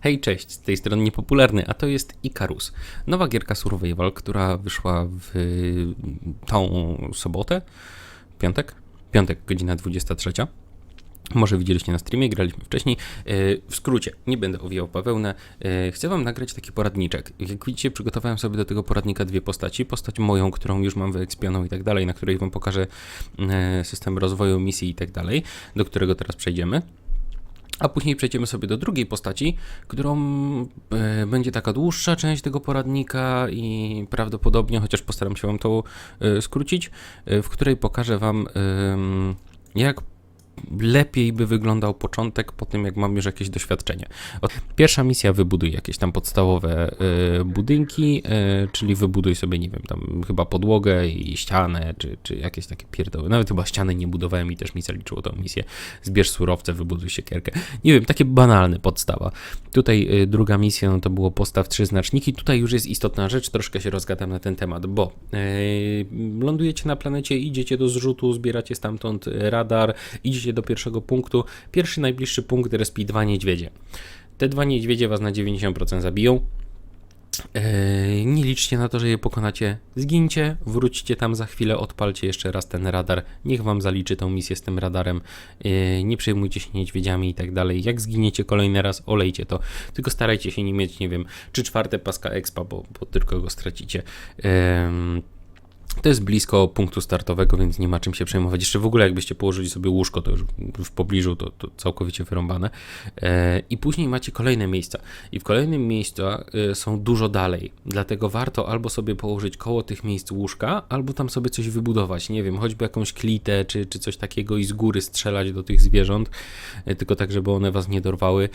Hej, cześć, z tej strony niepopularny, a to jest Icarus. Nowa gierka Survival, która wyszła w tą sobotę, piątek? Piątek, godzina 23. Może widzieliście na streamie, graliśmy wcześniej. Y, W skrócie, nie będę owijał bawełnę. Y, Chcę Wam nagrać taki poradniczek. Jak widzicie, przygotowałem sobie do tego poradnika dwie postaci. Postać moją, którą już mam wyekspioną i tak dalej, na której Wam pokażę y, system rozwoju misji i tak dalej, do którego teraz przejdziemy. A później przejdziemy sobie do drugiej postaci, którą e, będzie taka dłuższa część tego poradnika i prawdopodobnie, chociaż postaram się Wam to e, skrócić, e, w której pokażę Wam, jak lepiej by wyglądał początek po tym, jak mam już jakieś doświadczenie. Pierwsza misja wybuduj jakieś tam podstawowe e, budynki, e, czyli wybuduj sobie, nie wiem, tam chyba podłogę i ścianę, czy, czy jakieś takie pierdoły. Nawet chyba ściany nie budowałem i też mi zaliczyło tą misję. Zbierz surowce, wybuduj siekierkę. Nie wiem, takie banalne podstawa. Tutaj y, druga misja, no to było postaw trzy znaczniki. Tutaj już jest istotna rzecz, troszkę się rozgadam na ten temat, bo lądujecie na planecie, idziecie do zrzutu, zbieracie stamtąd y, radar, idziecie do pierwszego punktu. Pierwszy najbliższy punkt respi dwa niedźwiedzie. Te dwa niedźwiedzie was na 90% zabiją. Eee, nie liczcie na to, że je pokonacie. Zgincie, wróćcie tam za chwilę, odpalcie jeszcze raz ten radar. Niech wam zaliczy tą misję z tym radarem. Eee, nie przejmujcie się niedźwiedziami i tak dalej. Jak zginiecie kolejny raz, olejcie to. Tylko starajcie się nie mieć, nie wiem, czy czwarte paska expa, bo, bo tylko go stracicie. Eee, to jest blisko punktu startowego, więc nie ma czym się przejmować. Jeszcze w ogóle, jakbyście położyli sobie łóżko, to już w pobliżu to, to całkowicie wyrąbane. E, I później macie kolejne miejsca. I w kolejnym miejscu e, są dużo dalej. Dlatego warto albo sobie położyć koło tych miejsc łóżka, albo tam sobie coś wybudować. Nie wiem, choćby jakąś klitę czy, czy coś takiego i z góry strzelać do tych zwierząt, e, tylko tak, żeby one was nie dorwały.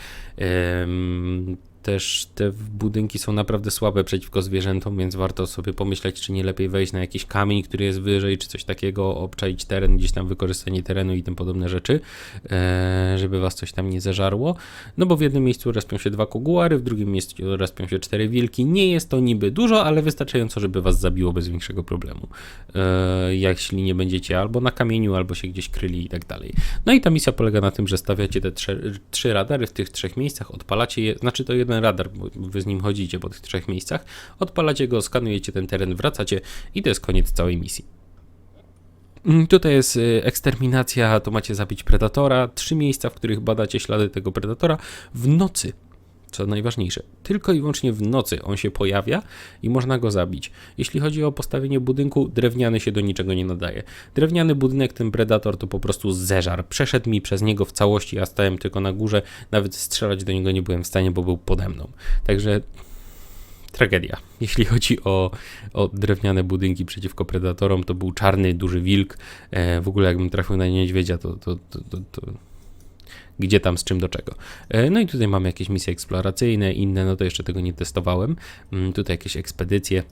Też te budynki są naprawdę słabe przeciwko zwierzętom, więc warto sobie pomyśleć, czy nie lepiej wejść na jakiś kamień, który jest wyżej, czy coś takiego, obczaić teren, gdzieś tam wykorzystanie terenu i tym podobne rzeczy, e, żeby was coś tam nie zeżarło. No bo w jednym miejscu respią się dwa kogułary, w drugim miejscu respią się cztery wilki. Nie jest to niby dużo, ale wystarczająco, żeby was zabiło bez większego problemu. E, jeśli nie będziecie albo na kamieniu, albo się gdzieś kryli i tak dalej. No i ta misja polega na tym, że stawiacie te trzy, trzy radary w tych trzech miejscach, odpalacie je, znaczy to jeden radar, bo wy z nim chodzicie po tych trzech miejscach, odpalacie go, skanujecie ten teren, wracacie i to jest koniec całej misji. Mm, Tutaj jest y, eksterminacja, to macie zabić predatora. Trzy miejsca, w których badacie ślady tego predatora w nocy. Co najważniejsze, tylko i wyłącznie w nocy on się pojawia i można go zabić. Jeśli chodzi o postawienie budynku, drewniany się do niczego nie nadaje. Drewniany budynek, ten predator to po prostu zeżar. Przeszedł mi przez niego w całości, ja stałem tylko na górze, nawet strzelać do niego nie byłem w stanie, bo był pode mną. Także tragedia. Jeśli chodzi o, o drewniane budynki przeciwko predatorom, to był czarny, duży wilk. E, w ogóle jakbym trafił na niedźwiedzia, to, to, to, to, to gdzie tam, z czym, do czego. E, No i tutaj mamy jakieś misje eksploracyjne, inne, no to jeszcze tego nie testowałem. Mm, Tutaj jakieś ekspedycje.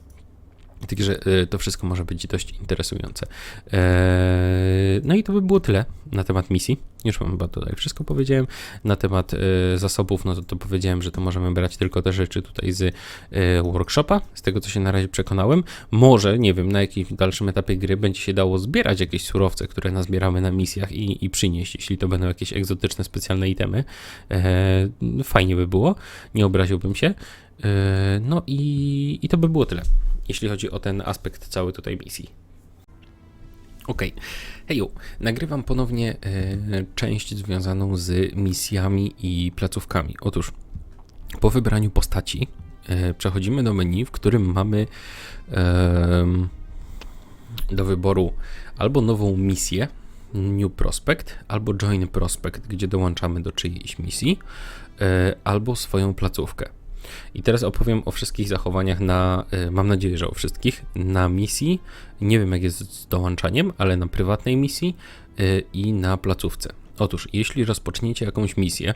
Także e, to wszystko może być dość interesujące. E, No i to by było tyle na temat misji. Już wam chyba tutaj wszystko powiedziałem. Na temat e, zasobów, no to, to powiedziałem, że to możemy brać tylko te rzeczy tutaj z workshopa, z tego co się na razie przekonałem. Może, nie wiem, na jakimś dalszym etapie gry będzie się dało zbierać jakieś surowce, które nazbieramy na misjach i, i przynieść, jeśli to będą jakieś egzotyczne, specjalne itemy. Fajnie by było, nie obraziłbym się. E, no i, i to by było tyle, jeśli chodzi o ten aspekt cały tutaj misji. Okej, heju, nagrywam ponownie e, część związaną z misjami i placówkami. Otóż po wybraniu postaci e, przechodzimy do menu, w którym mamy do wyboru albo nową misję, New Prospect, albo Join Prospect, gdzie dołączamy do czyjejś misji, albo swoją placówkę. I teraz opowiem o wszystkich zachowaniach na, e, mam nadzieję, że o wszystkich, na misji. Nie wiem jak jest z dołączaniem, ale na prywatnej misji e, i na placówce. Otóż, jeśli rozpoczniecie jakąś misję,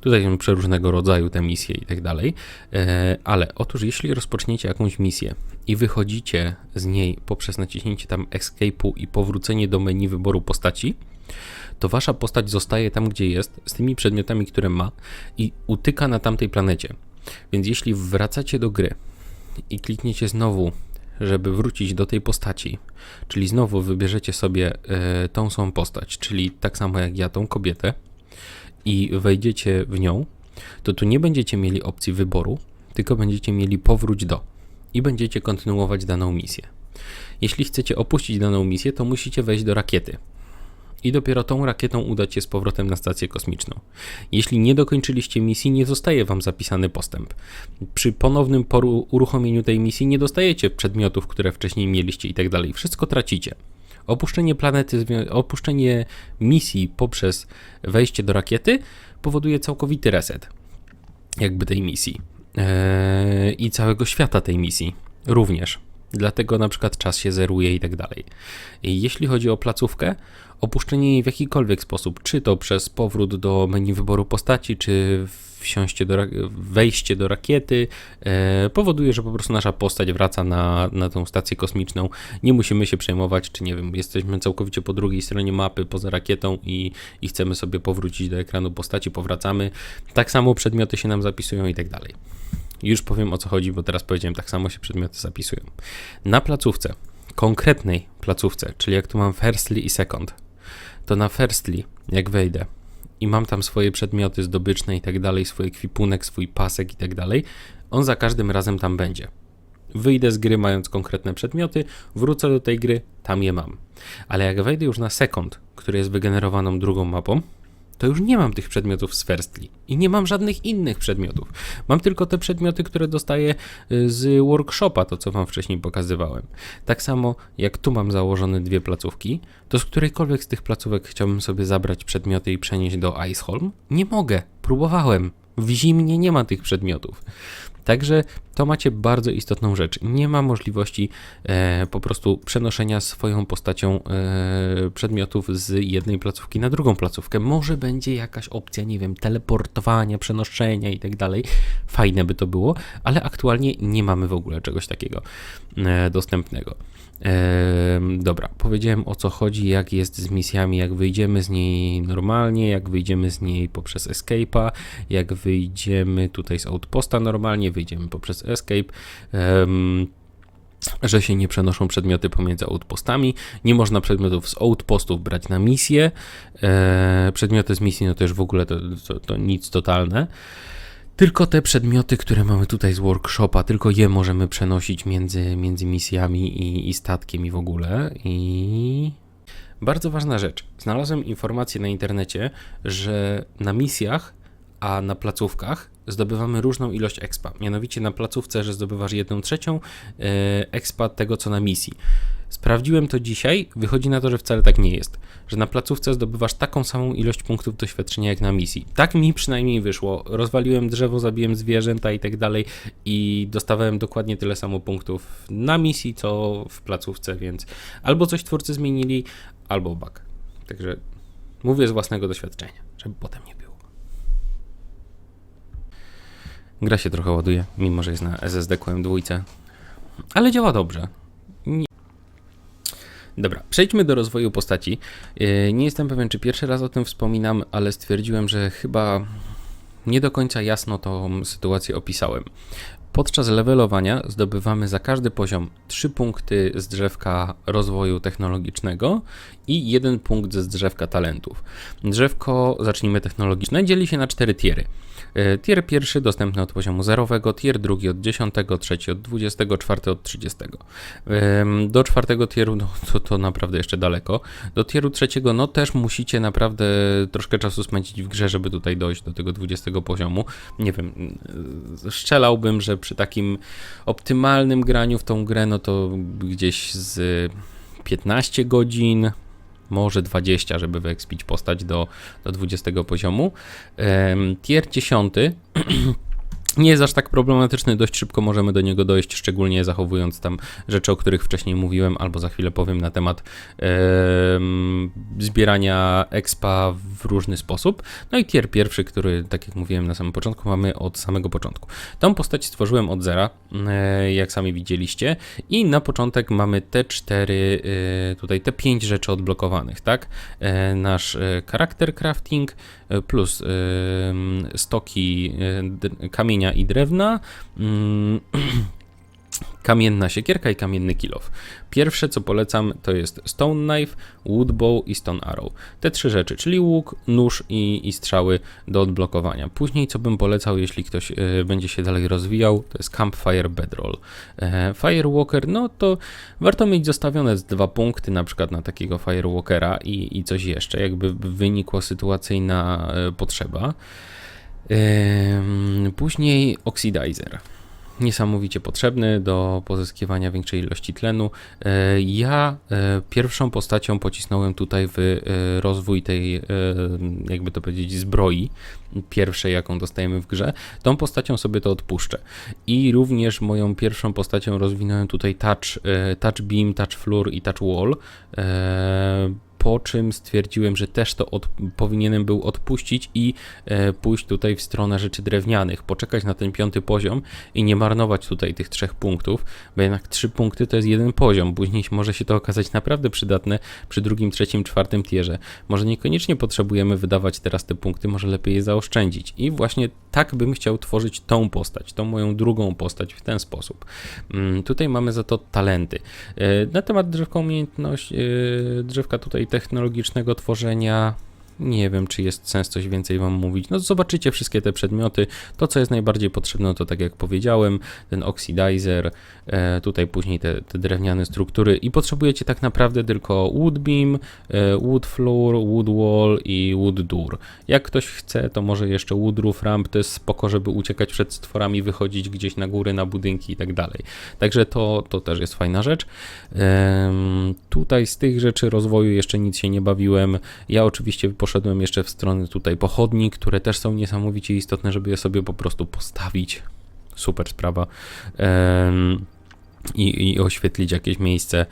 Tutaj są przeróżnego rodzaju te misje i tak dalej. E, Ale otóż, jeśli rozpoczniecie jakąś misję i wychodzicie z niej poprzez naciśnięcie tam escape'u i powrócenie do menu wyboru postaci, to wasza postać zostaje tam, gdzie jest, z tymi przedmiotami, które ma i utyka na tamtej planecie. Więc jeśli wracacie do gry i klikniecie znowu, żeby wrócić do tej postaci, czyli znowu wybierzecie sobie e, tą samą postać, czyli tak samo jak ja, tą kobietę, i wejdziecie w nią, to tu nie będziecie mieli opcji wyboru, tylko będziecie mieli powróć do i będziecie kontynuować daną misję. Jeśli chcecie opuścić daną misję, to musicie wejść do rakiety. I dopiero tą rakietą udać się z powrotem na stację kosmiczną. Jeśli nie dokończyliście misji, nie zostaje wam zapisany postęp. Przy ponownym poru- uruchomieniu tej misji nie dostajecie przedmiotów, które wcześniej mieliście i tak. Wszystko tracicie. Opuszczenie planety, opuszczenie misji poprzez wejście do rakiety powoduje całkowity reset jakby tej misji Eee, i całego świata tej misji również. Dlatego na przykład czas się zeruje i tak dalej. Jeśli chodzi o placówkę, opuszczenie jej w jakikolwiek sposób, czy to przez powrót do menu wyboru postaci, czy wsiąście do, wejście do rakiety, e, powoduje, że po prostu nasza postać wraca na, na tą stację kosmiczną. Nie musimy się przejmować, czy nie wiem, jesteśmy całkowicie po drugiej stronie mapy, poza rakietą i, i chcemy sobie powrócić do ekranu postaci, powracamy. Tak samo przedmioty się nam zapisują i tak dalej. Już powiem o co chodzi, bo teraz powiedziałem, tak samo się przedmioty zapisują. Na placówce, konkretnej placówce, czyli jak tu mam firstly i second, to na firstly, jak wejdę i mam tam swoje przedmioty zdobyczne i tak dalej, swój ekwipunek, swój pasek i tak dalej, on za każdym razem tam będzie. Wyjdę z gry mając konkretne przedmioty, wrócę do tej gry, tam je mam. Ale jak wejdę już na second, który jest wygenerowaną drugą mapą, to już nie mam tych przedmiotów z Firstly i nie mam żadnych innych przedmiotów. Mam tylko te przedmioty, które dostaję y, z workshopa, to co wam wcześniej pokazywałem. Tak samo jak tu mam założone dwie placówki, to z którejkolwiek z tych placówek chciałbym sobie zabrać przedmioty i przenieść do Iceholm? Nie mogę. Próbowałem. W zimnie nie ma tych przedmiotów. Także to macie bardzo istotną rzecz. Nie ma możliwości e, po prostu przenoszenia swoją postacią e, przedmiotów z jednej placówki na drugą placówkę. Może będzie jakaś opcja, nie wiem, teleportowania, przenoszenia i tak dalej. Fajne by to było, ale aktualnie nie mamy w ogóle czegoś takiego e, dostępnego. Dobra, powiedziałem o co chodzi, jak jest z misjami, jak wyjdziemy z niej normalnie, jak wyjdziemy z niej poprzez escape'a, jak wyjdziemy tutaj z outposta normalnie, wyjdziemy poprzez escape. Em, że się nie przenoszą przedmioty pomiędzy outpostami. Nie można przedmiotów z outpostów brać na misję. E, przedmioty z misji, no też w ogóle to, to, to nic totalne. Tylko te przedmioty, które mamy tutaj z workshopa, tylko je możemy przenosić między, między misjami i, i statkiem i w ogóle. I bardzo ważna rzecz. Znalazłem informację na internecie, że na misjach, a na placówkach zdobywamy różną ilość expa. Mianowicie na placówce, że zdobywasz jedną trzecią e, expa tego, co na misji. Sprawdziłem to dzisiaj, wychodzi na to, że wcale tak nie jest. Że na placówce zdobywasz taką samą ilość punktów doświadczenia jak na misji. Tak mi przynajmniej wyszło. Rozwaliłem drzewo, zabiłem zwierzęta i tak dalej i dostawałem dokładnie tyle samo punktów na misji, co w placówce, więc albo coś twórcy zmienili, albo bug. Także mówię z własnego doświadczenia, żeby potem nie było. Gra się trochę ładuje, mimo że jest na SSD QM2, ale działa dobrze. Dobra, przejdźmy do rozwoju postaci. Yy, Nie jestem pewien, czy pierwszy raz o tym wspominam, ale stwierdziłem, że chyba nie do końca jasno tą sytuację opisałem. Podczas levelowania zdobywamy za każdy poziom 3 punkty z drzewka rozwoju technologicznego i 1 punkt ze drzewka talentów. Drzewko, zacznijmy technologiczne, dzieli się na 4 tiery. E, Tier pierwszy dostępny od poziomu zerowego, tier drugi od 10, trzeci od 20, czwarty od 30. Em, Do czwartego tieru no, to, to naprawdę jeszcze daleko. Do tieru trzeciego no też musicie naprawdę troszkę czasu spędzić w grze, żeby tutaj dojść do tego 20 poziomu. Nie wiem, y, strzelałbym, że przy takim optymalnym graniu w tą grę, no to gdzieś z 15 godzin, może 20, żeby wyekspić postać do, do 20 poziomu. Tier 10 nie jest aż tak problematyczny, dość szybko możemy do niego dojść, szczególnie zachowując tam rzeczy, o których wcześniej mówiłem, albo za chwilę powiem na temat em, zbierania expa w różny sposób. No i tier pierwszy, który, tak jak mówiłem na samym początku, mamy od samego początku. Tą postać stworzyłem od zera, e, jak sami widzieliście, i na początek mamy te cztery, e, tutaj te pięć rzeczy odblokowanych, tak? E, Nasz charakter crafting plus stoki d- kamienia i drewna, mm, kamienna siekierka i kamienny kilof. Pierwsze, co polecam, to jest stone knife, wood bow i stone arrow. Te trzy rzeczy, czyli łuk, nóż i, i strzały do odblokowania. Później, co bym polecał, jeśli ktoś y, będzie się dalej rozwijał, to jest campfire bedroll. E, firewalker, no to warto mieć zostawione z dwa punkty, na przykład na takiego firewalkera i, i coś jeszcze, jakby wynikła sytuacyjna e, potrzeba. Później oxidizer niesamowicie potrzebny do pozyskiwania większej ilości tlenu. E, ja e, pierwszą postacią pocisnąłem tutaj w e, rozwój tej, jakby to powiedzieć, zbroi pierwszej, jaką dostajemy w grze. Tą postacią sobie to odpuszczę. I również moją pierwszą postacią rozwinąłem tutaj touch, touch beam, touch floor i touch wall po czym stwierdziłem, że też to od, powinienem był odpuścić i e, pójść tutaj w stronę rzeczy drewnianych, poczekać na ten piąty poziom i nie marnować tutaj tych trzech punktów, bo jednak trzy punkty to jest jeden poziom, później może się to okazać naprawdę przydatne przy drugim, trzecim, czwartym tierze. Może niekoniecznie potrzebujemy wydawać teraz te punkty, może lepiej je zaoszczędzić i właśnie tak bym chciał tworzyć tą postać, tą moją drugą postać w ten sposób. Mm, tutaj mamy za to talenty. E, na temat drzewka umiejętności, e, drzewka tutaj technologicznego tworzenia nie wiem, czy jest sens coś więcej Wam mówić. No zobaczycie wszystkie te przedmioty. To, co jest najbardziej potrzebne, to tak jak powiedziałem, ten oxidizer, e, tutaj później te, te, drewniane struktury i potrzebujecie tak naprawdę tylko wood beam, e, wood floor, wood wall i wood door. Jak ktoś chce, to może jeszcze wood roof ramp, to jest spoko, żeby uciekać przed stworami, wychodzić gdzieś na góry, na budynki i tak dalej. Także to, to też jest fajna rzecz. Tutaj z tych rzeczy rozwoju jeszcze nic się nie bawiłem. Ja oczywiście poszedłem jeszcze w stronę tutaj pochodni, które też są niesamowicie istotne, żeby je sobie po prostu postawić. Super sprawa. i, i, oświetlić jakieś miejsce.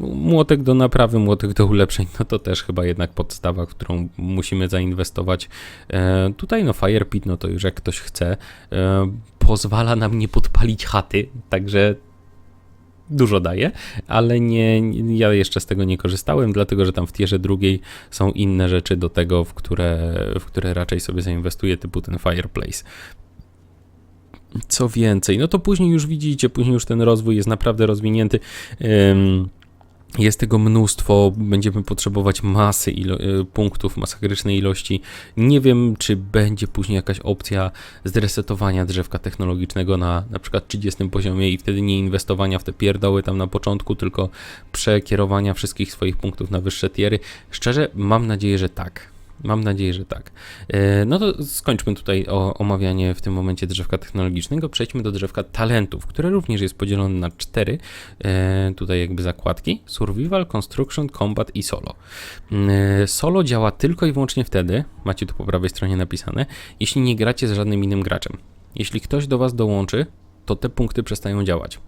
młotek do naprawy, młotek do ulepszeń, no to też chyba jednak podstawa, w którą musimy zainwestować. E, tutaj no Firepit, no to już jak ktoś chce, pozwala nam nie podpalić chaty, także dużo daje, ale nie, ja jeszcze z tego nie korzystałem, dlatego że tam w tierze drugiej są inne rzeczy do tego, w które, w które raczej sobie zainwestuję, typu ten Fireplace. Co więcej, no to później już widzicie, później już ten rozwój jest naprawdę rozwinięty. Jest tego mnóstwo, będziemy potrzebować masy ilo y, punktów, masakrycznej ilości. Nie wiem, czy będzie później jakaś opcja zresetowania drzewka technologicznego na na przykład 30 poziomie i wtedy nie inwestowania w te pierdoły tam na początku, tylko przekierowania wszystkich swoich punktów na wyższe tiery. Szczerze, mam nadzieję, że tak. Mam nadzieję, że tak. E, no to skończmy tutaj o, omawianie w tym momencie drzewka technologicznego. Przejdźmy do drzewka talentów, które również jest podzielone na cztery e, tutaj jakby zakładki: Survival, Construction, Combat i Solo. E, solo działa tylko i wyłącznie wtedy, macie tu po prawej stronie napisane, jeśli nie gracie z żadnym innym graczem. Jeśli ktoś do Was dołączy, to te punkty przestają działać.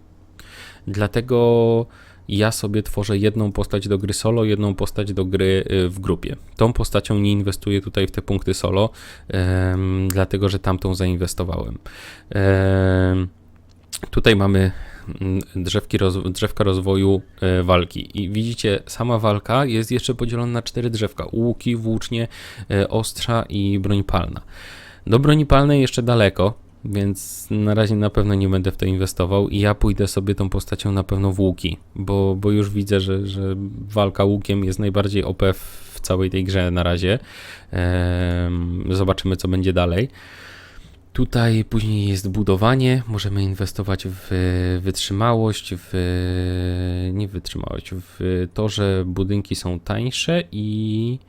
Dlatego ja sobie tworzę jedną postać do gry solo, jedną postać do gry y, w grupie. Tą postacią nie inwestuję tutaj w te punkty solo, dlatego że tamtą zainwestowałem. Tutaj mamy mm, drzewki roz, drzewka rozwoju e, walki. I widzicie, sama walka jest jeszcze podzielona na cztery drzewka: łuki, włócznie, e, ostrza i broń palna. Do broni palnej jeszcze daleko, więc na razie na pewno nie będę w to inwestował i ja pójdę sobie tą postacią na pewno w łuki, bo, bo już widzę, że, że walka łukiem jest najbardziej OP w całej tej grze na razie. Zobaczymy, co będzie dalej. Tutaj później jest budowanie, możemy inwestować w wytrzymałość, w nie wytrzymałość, w to, że budynki są tańsze i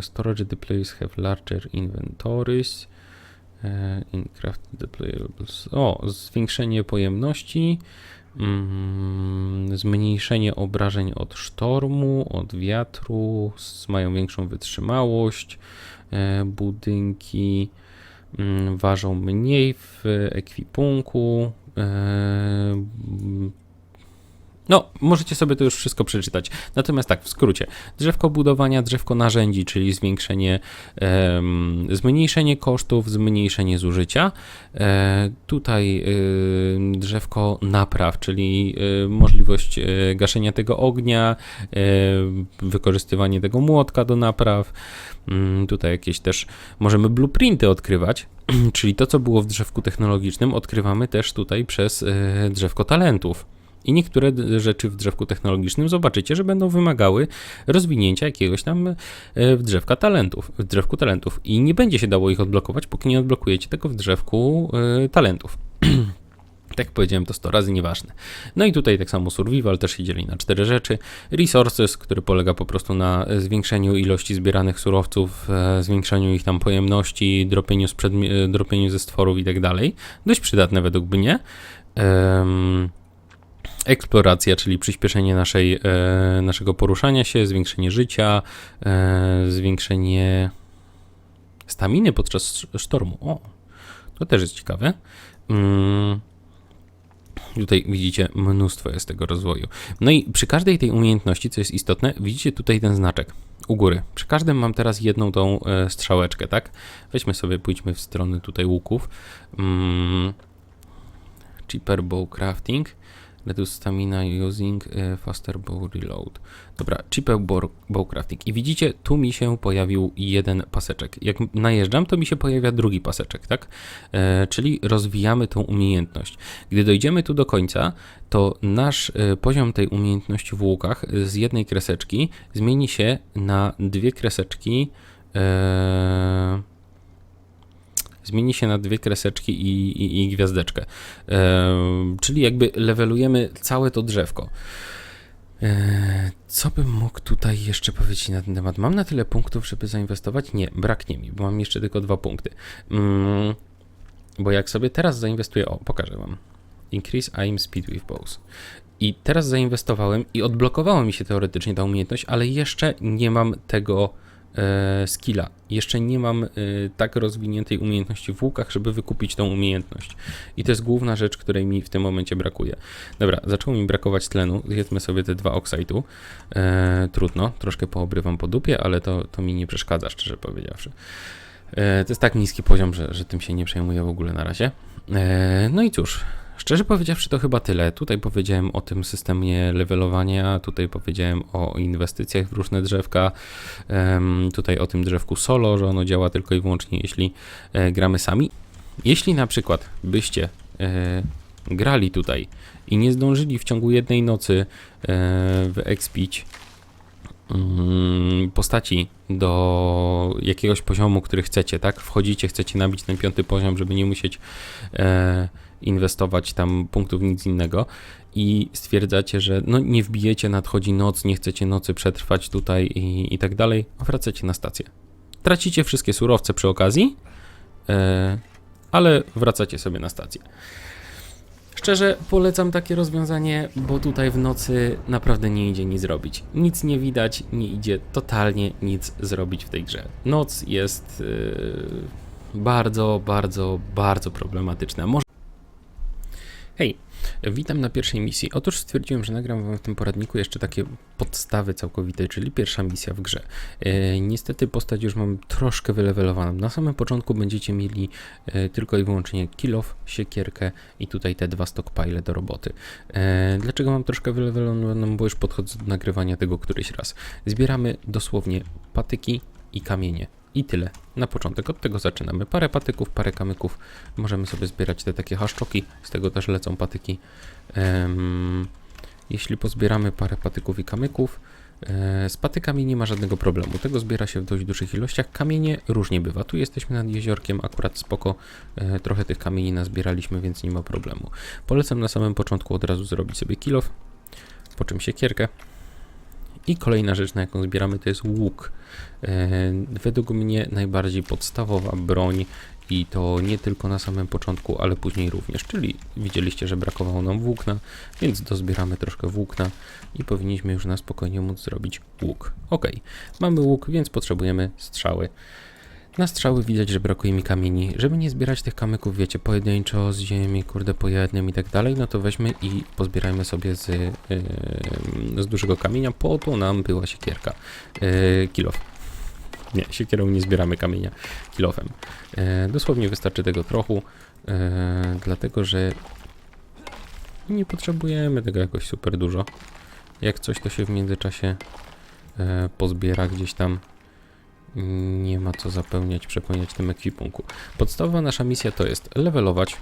storage displays have larger inventories. E, Incraft deployables. O, zwiększenie pojemności, mm, zmniejszenie obrażeń od sztormu, od wiatru, mają większą wytrzymałość, e, budynki mm, ważą mniej w ekwipunku, e, No, możecie sobie to już wszystko przeczytać. Natomiast tak, w skrócie. Drzewko budowania, drzewko narzędzi, czyli zwiększenie, zmniejszenie kosztów, zmniejszenie zużycia. E, tutaj y, drzewko napraw, czyli y, możliwość y, gaszenia tego ognia, y, wykorzystywanie tego młotka do napraw. Mm, tutaj jakieś też możemy blueprinty odkrywać, czyli to, co było w drzewku technologicznym, odkrywamy też tutaj przez y, drzewko talentów. I niektóre rzeczy w drzewku technologicznym zobaczycie, że będą wymagały rozwinięcia jakiegoś tam e, w drzewka talentów, w drzewku talentów. I nie będzie się dało ich odblokować, póki nie odblokujecie tego w drzewku e, talentów. Tak jak powiedziałem, to 100 razy nieważne. No i tutaj tak samo survival też się dzieli na cztery rzeczy. Resources, który polega po prostu na e, zwiększeniu ilości zbieranych surowców, zwiększaniu ich tam pojemności, dropieniu, dropieniu ze stworów i tak dalej. Dość przydatne według mnie. Em, eksploracja, czyli przyspieszenie naszej, e, naszego poruszania się, zwiększenie życia, e, zwiększenie staminy podczas sz- sztormu. O, to też jest ciekawe. Mm. Tutaj widzicie mnóstwo jest tego rozwoju. No i przy każdej tej umiejętności, co jest istotne, widzicie tutaj ten znaczek u góry. Przy każdym mam teraz jedną tą e, strzałeczkę, tak? Weźmy sobie, pójdźmy w stronę tutaj łuków. Mm. Cheaper bow crafting. Reduce stamina using e, faster bow reload. Dobra, cheaper bow, crafting. I widzicie, tu mi się pojawił jeden paseczek. Jak najeżdżam, to mi się pojawia drugi paseczek, tak? E, czyli rozwijamy tą umiejętność. Gdy dojdziemy tu do końca, to nasz e, poziom tej umiejętności w łukach z jednej kreseczki zmieni się na dwie kreseczki. E, zmieni się na dwie kreseczki i, i, i gwiazdeczkę. Czyli jakby levelujemy całe to drzewko. E, Co bym mógł tutaj jeszcze powiedzieć na ten temat? Mam na tyle punktów, żeby zainwestować? Nie, braknie mi, bo mam jeszcze tylko dwa punkty. Mm, bo jak sobie teraz zainwestuję, o, pokażę wam. Increase aim speed with bows. I teraz zainwestowałem i odblokowała mi się teoretycznie ta umiejętność, ale jeszcze nie mam tego skilla. Jeszcze nie mam e, tak rozwiniętej umiejętności w łukach, żeby wykupić tą umiejętność. I to jest główna rzecz, której mi w tym momencie brakuje. Dobra, zaczęło mi brakować tlenu. Zjedzmy sobie te dwa oksajtu. E, trudno, troszkę poobrywam po dupie, ale to, to mi nie przeszkadza, szczerze powiedziawszy. E, to jest tak niski poziom, że, że tym się nie przejmuję w ogóle na razie. E, no i cóż, Szczerze powiedziawszy, to chyba tyle. Tutaj powiedziałem o tym systemie levelowania, tutaj powiedziałem o inwestycjach w różne drzewka, tutaj o tym drzewku solo, że ono działa tylko i wyłącznie jeśli e, gramy sami. Jeśli na przykład byście e, grali tutaj i nie zdążyli w ciągu jednej nocy e, wyekspić mm, postaci do jakiegoś poziomu, który chcecie, tak? Wchodzicie, chcecie nabić ten piąty poziom, żeby nie musieć e, inwestować tam punktów nic innego i stwierdzacie, że no nie wbijecie, nadchodzi noc, nie chcecie nocy przetrwać tutaj i, i tak dalej, wracacie na stację. Tracicie wszystkie surowce przy okazji, e, ale wracacie sobie na stację. Szczerze polecam takie rozwiązanie, bo tutaj w nocy naprawdę nie idzie nic zrobić. Nic nie widać, nie idzie totalnie nic zrobić w tej grze. Noc jest yy, bardzo, bardzo, bardzo problematyczna. Może Hej, witam na pierwszej misji. Otóż stwierdziłem, że nagram wam w tym poradniku jeszcze takie podstawy całkowite, czyli pierwsza misja w grze. E, niestety postać już mam troszkę wylewelowaną. Na samym początku będziecie mieli e, tylko i wyłącznie kill off, siekierkę i tutaj te dwa stockpile do roboty. E, dlaczego mam troszkę wylewelowaną? Bo już podchodzę do nagrywania tego któryś raz. Zbieramy dosłownie patyki i kamienie. I tyle. Na początek od tego zaczynamy. Parę patyków, parę kamyków. Możemy sobie zbierać te takie haszczoki, z tego też lecą patyki. Em, jeśli pozbieramy parę patyków i kamyków, e, z patykami nie ma żadnego problemu. Tego zbiera się w dość dużych ilościach. Kamienie różnie bywa. Tu jesteśmy nad jeziorkiem, akurat spoko. E, trochę tych kamieni nazbieraliśmy, więc nie ma problemu. Polecam na samym początku od razu zrobić sobie kilof, po czym siekierkę. I kolejna rzecz, na jaką zbieramy, to jest łuk. E, według mnie najbardziej podstawowa broń i to nie tylko na samym początku, ale później również. Czyli widzieliście, że brakowało nam włókna, więc dozbieramy troszkę włókna i powinniśmy już na spokojnie móc zrobić łuk. Ok, mamy łuk, więc potrzebujemy strzały. Na strzały widać, że brakuje mi kamieni. Żeby nie zbierać tych kamyków, wiecie, pojedynczo z ziemi, kurde, po jednym i tak dalej, no to weźmy i pozbierajmy sobie z, yy, z dużego kamienia. Po to nam była siekierka. Yy, kilof. Nie, siekierą nie zbieramy kamienia kilofem. Yy, dosłownie wystarczy tego trochę, yy, dlatego że nie potrzebujemy tego jakoś super dużo. Jak coś, to się w międzyczasie e, pozbiera gdzieś tam. Nie ma co zapełniać, przepełniać tym ekwipunku. Podstawowa nasza misja to jest levelować.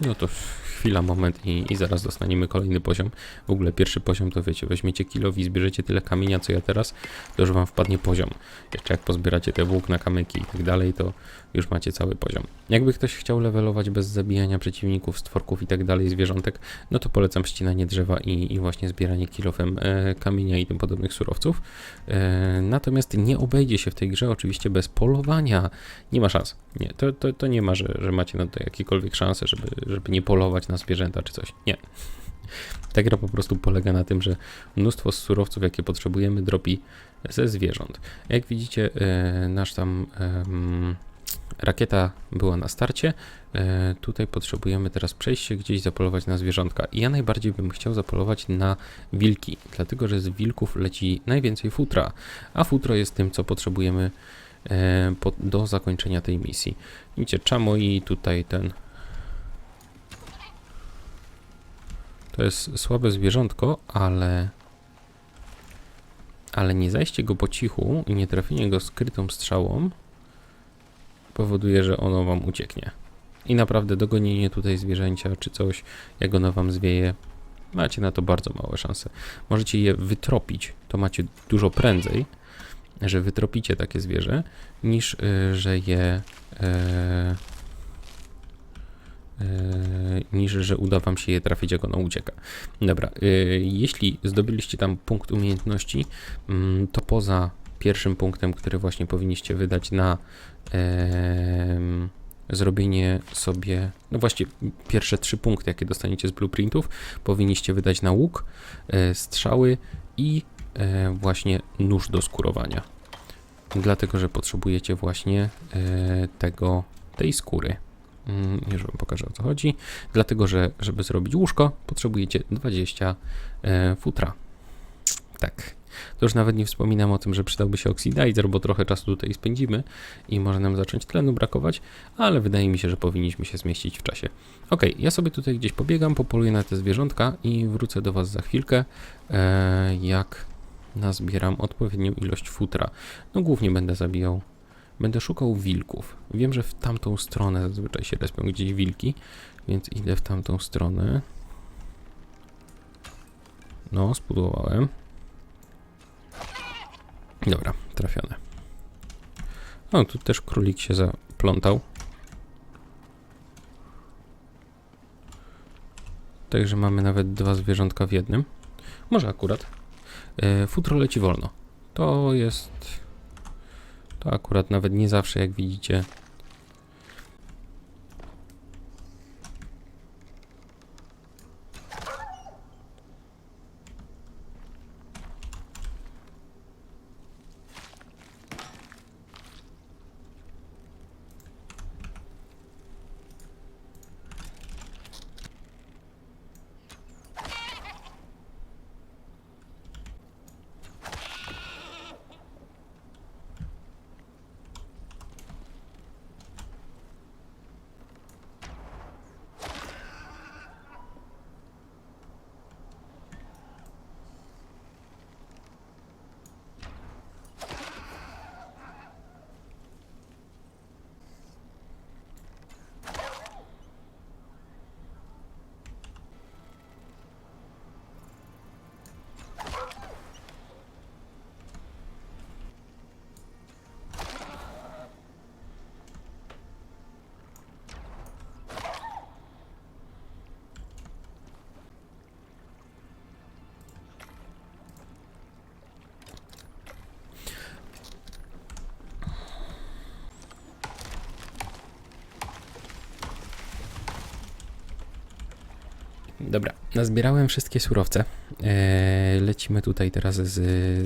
No to chwila, moment i, i zaraz dostaniemy kolejny poziom. W ogóle pierwszy poziom to wiecie, weźmiecie kilowi, zbierzecie tyle kamienia co ja teraz, to już wam wpadnie poziom. Jeszcze jak pozbieracie te włókna, kamyki i tak dalej, to już macie cały poziom. Jakby ktoś chciał levelować bez zabijania przeciwników, stworków i tak dalej, zwierzątek, no to polecam ścinanie drzewa i, i właśnie zbieranie kilofem e, kamienia i tym podobnych surowców. E, natomiast nie obejdzie się w tej grze oczywiście bez polowania. Nie ma szans. Nie, to, to, to nie ma, że, że macie na to jakiekolwiek szanse, żeby, żeby nie polować na zwierzęta czy coś. Nie. Ta gra po prostu polega na tym, że mnóstwo surowców, jakie potrzebujemy, dropi ze zwierząt. Jak widzicie, e, nasz tam rakieta była na starcie. E, tutaj potrzebujemy teraz przejść się gdzieś, zapolować na zwierzątka. I ja najbardziej bym chciał zapolować na wilki, dlatego że z wilków leci najwięcej futra, a futro jest tym, co potrzebujemy e, do zakończenia tej misji. Widzicie, czamo i tutaj ten. To jest słabe zwierzątko, ale. Ale nie zajście go po cichu i nie trafienie go skrytą strzałą powoduje, że ono wam ucieknie. I naprawdę dogonienie tutaj zwierzęcia czy coś, jak ono wam zwieje, macie na to bardzo małe szanse. Możecie je wytropić, to macie dużo prędzej, że wytropicie takie zwierzę, niż y, że je. y, niż że uda wam się je trafić, jak ono ucieka. Dobra, y, jeśli zdobyliście tam punkt umiejętności, mm, to poza pierwszym punktem, który właśnie powinniście wydać na zrobienie sobie, no właśnie pierwsze trzy punkty, jakie dostaniecie z blueprintów, powinniście wydać na łuk, e, strzały i e, właśnie nóż do skurowania. Dlatego, że potrzebujecie właśnie e, tego, tej skóry. Mm, Już wam pokażę o co chodzi. Dlatego, że żeby zrobić łóżko, potrzebujecie 20 e, futra. Tak. To już nawet nie wspominam o tym, że przydałby się oxidizer, bo trochę czasu tutaj spędzimy i może nam zacząć tlenu brakować, ale wydaje mi się, że powinniśmy się zmieścić w czasie. Ok, ja sobie tutaj gdzieś pobiegam, popoluję na te zwierzątka i wrócę do Was za chwilkę, e, jak nazbieram odpowiednią ilość futra. No głównie będę zabijał, będę szukał wilków. Wiem, że w tamtą stronę zazwyczaj się respią gdzieś wilki, więc idę w tamtą stronę. No, spudłowałem. Dobra, trafione. O, tu też królik się zaplątał. Także mamy nawet dwa zwierzątka w jednym. Może akurat. E, futro leci wolno. To jest. To akurat nawet nie zawsze, jak widzicie. Dobra, nazbierałem wszystkie surowce. Eee, lecimy tutaj teraz z,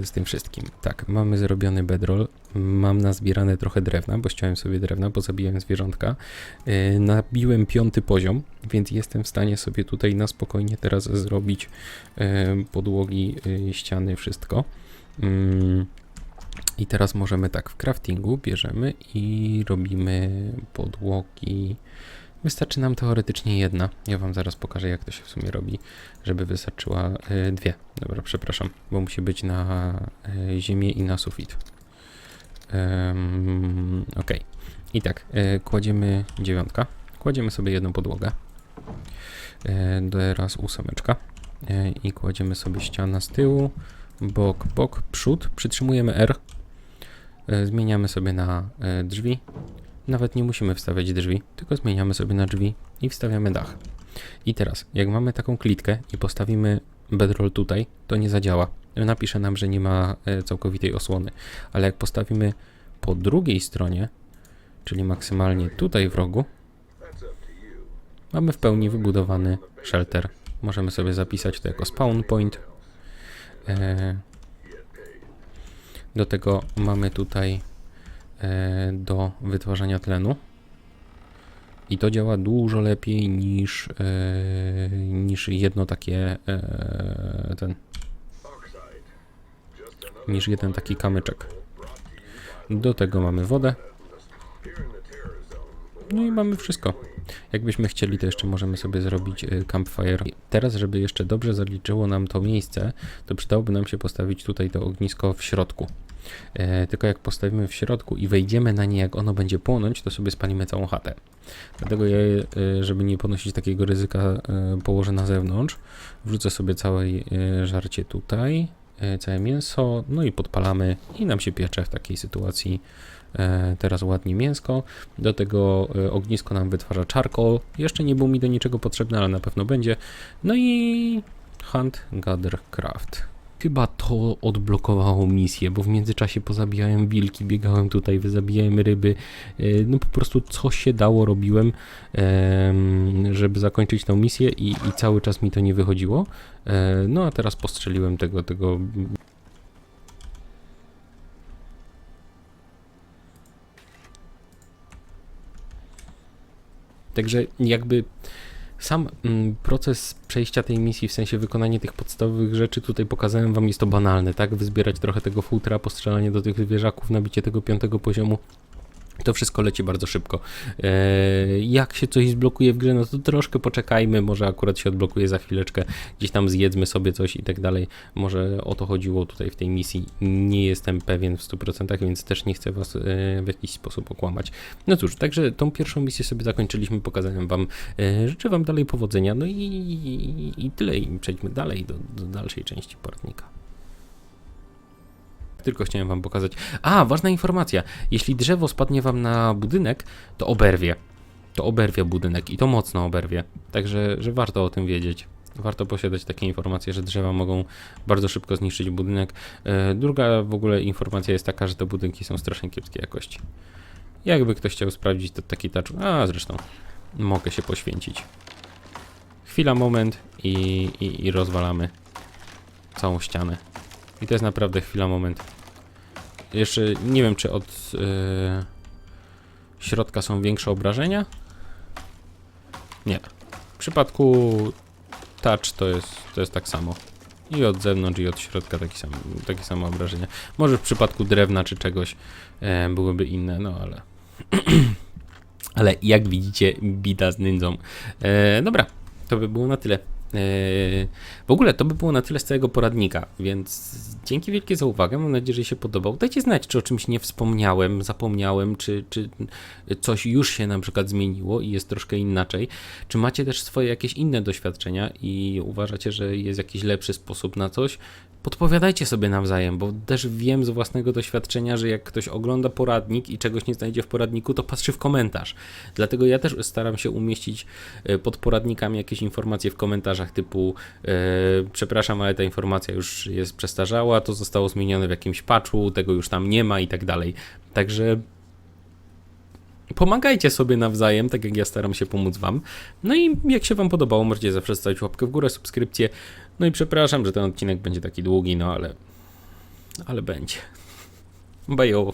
z tym wszystkim. Tak, mamy zrobiony bedroll, mam nazbierane trochę drewna, bo chciałem sobie drewna, bo zabiłem zwierzątka. Yy, nabiłem piąty poziom, więc jestem w stanie sobie tutaj na spokojnie teraz zrobić yy, podłogi, yy, ściany, wszystko. Mm, I teraz możemy tak w craftingu bierzemy i robimy podłogi. Wystarczy nam teoretycznie jedna. Ja wam zaraz pokażę, jak to się w sumie robi, żeby wystarczyła y, dwie. Dobra, przepraszam, bo musi być na y, ziemię i na sufit. Ok. I tak, y, kładziemy dziewiątka. Kładziemy sobie jedną podłogę. Teraz ósemeczka. I kładziemy sobie ściana z tyłu, bok, bok, przód. Przytrzymujemy R. Zmieniamy sobie na drzwi. Nawet nie musimy wstawiać drzwi, tylko zmieniamy sobie na drzwi i wstawiamy dach. I teraz, jak mamy taką klitkę i postawimy bedroll tutaj, to nie zadziała. Napisze nam, że nie ma e, całkowitej osłony. Ale jak postawimy po drugiej stronie, czyli maksymalnie tutaj w rogu, mamy w pełni wybudowany shelter. Możemy sobie zapisać to jako spawn point. E, Do tego mamy tutaj do wytwarzania tlenu. I to działa dużo lepiej niż, e, niż jedno takie e, ten niż jeden taki kamyczek. Do tego mamy wodę. No i mamy wszystko. Jakbyśmy chcieli, to jeszcze możemy sobie zrobić e, campfire. Teraz, żeby jeszcze dobrze zaliczyło nam to miejsce, to przydałoby nam się postawić tutaj to ognisko w środku. E, tylko jak postawimy w środku i wejdziemy na nie, jak ono będzie płonąć, to sobie spalimy całą chatę. Dlatego ja, e, żeby nie ponosić takiego ryzyka, e, położę na zewnątrz. Wrzucę sobie całe żarcie tutaj, całe mięso, no i podpalamy i nam się piecze w takiej sytuacji. Teraz ładnie mięsko. Do tego ognisko nam wytwarza charcoal. Jeszcze nie był mi do niczego potrzebny, ale na pewno będzie. No i hunt, gather, craft. Chyba to odblokowało misję, bo w międzyczasie pozabijałem wilki, biegałem tutaj, wyzabijałem ryby. E, No po prostu co się dało robiłem, em, żeby zakończyć tą misję i, i cały czas mi to nie wychodziło. E, No a teraz postrzeliłem tego, tego Także jakby sam mm, proces przejścia tej misji, w sensie wykonanie tych podstawowych rzeczy, tutaj pokazałem wam, jest to banalne, tak? Wyzbierać trochę tego futra, postrzelanie do tych zwierzaków, nabicie tego piątego poziomu. To wszystko leci bardzo szybko. Eee, jak się coś zblokuje w grze, no to troszkę poczekajmy, może akurat się odblokuje za chwileczkę, gdzieś tam zjedzmy sobie coś i tak dalej. Może o to chodziło tutaj w tej misji. Nie jestem pewien w 100%, więc też nie chcę was e, w jakiś sposób okłamać. No cóż, także tą pierwszą misję sobie zakończyliśmy, pokazałem wam, e, życzę wam dalej powodzenia, no i, i, i tyle. I przejdźmy dalej do, do dalszej części poradnika. Tylko chciałem wam pokazać. A, ważna informacja. Jeśli drzewo spadnie wam na budynek, to oberwie. To oberwie budynek i to mocno oberwie. Także, że warto o tym wiedzieć. Warto posiadać takie informacje, że drzewa mogą bardzo szybko zniszczyć budynek. E, druga w ogóle informacja jest taka, że te budynki są strasznie kiepskiej jakości. Jakby ktoś chciał sprawdzić, to taki tacz. A, zresztą mogę się poświęcić. Chwila, moment i, i, i rozwalamy całą ścianę. I to jest naprawdę chwila, moment. Jeszcze nie wiem, czy od yy, środka są większe obrażenia. Nie. W przypadku touch to jest, to jest tak samo. I od zewnątrz, i od środka taki sam, takie samo obrażenia. Może w przypadku drewna czy czegoś e, byłyby inne, no ale. ale jak widzicie, bida z nędzą. E, dobra, to by było na tyle. Eee, W ogóle to by było na tyle z całego poradnika, więc dzięki wielkie za uwagę. Mam nadzieję, że się podobał. Dajcie znać, czy o czymś nie wspomniałem, zapomniałem, czy, czy coś już się na przykład zmieniło i jest troszkę inaczej. Czy macie też swoje jakieś inne doświadczenia i uważacie, że jest jakiś lepszy sposób na coś? Podpowiadajcie sobie nawzajem, bo też wiem z własnego doświadczenia, że jak ktoś ogląda poradnik i czegoś nie znajdzie w poradniku, to patrzy w komentarz. Dlatego ja też staram się umieścić e, pod poradnikami jakieś informacje w komentarzach typu e, przepraszam, ale ta informacja już jest przestarzała, to zostało zmienione w jakimś patchu, tego już tam nie ma i tak dalej. Także pomagajcie sobie nawzajem, tak jak ja staram się pomóc wam. No i jak się wam podobało, możecie zawsze zostawić łapkę w górę, subskrypcję. No i przepraszam, że ten odcinek będzie taki długi, no ale ale będzie. Bajo.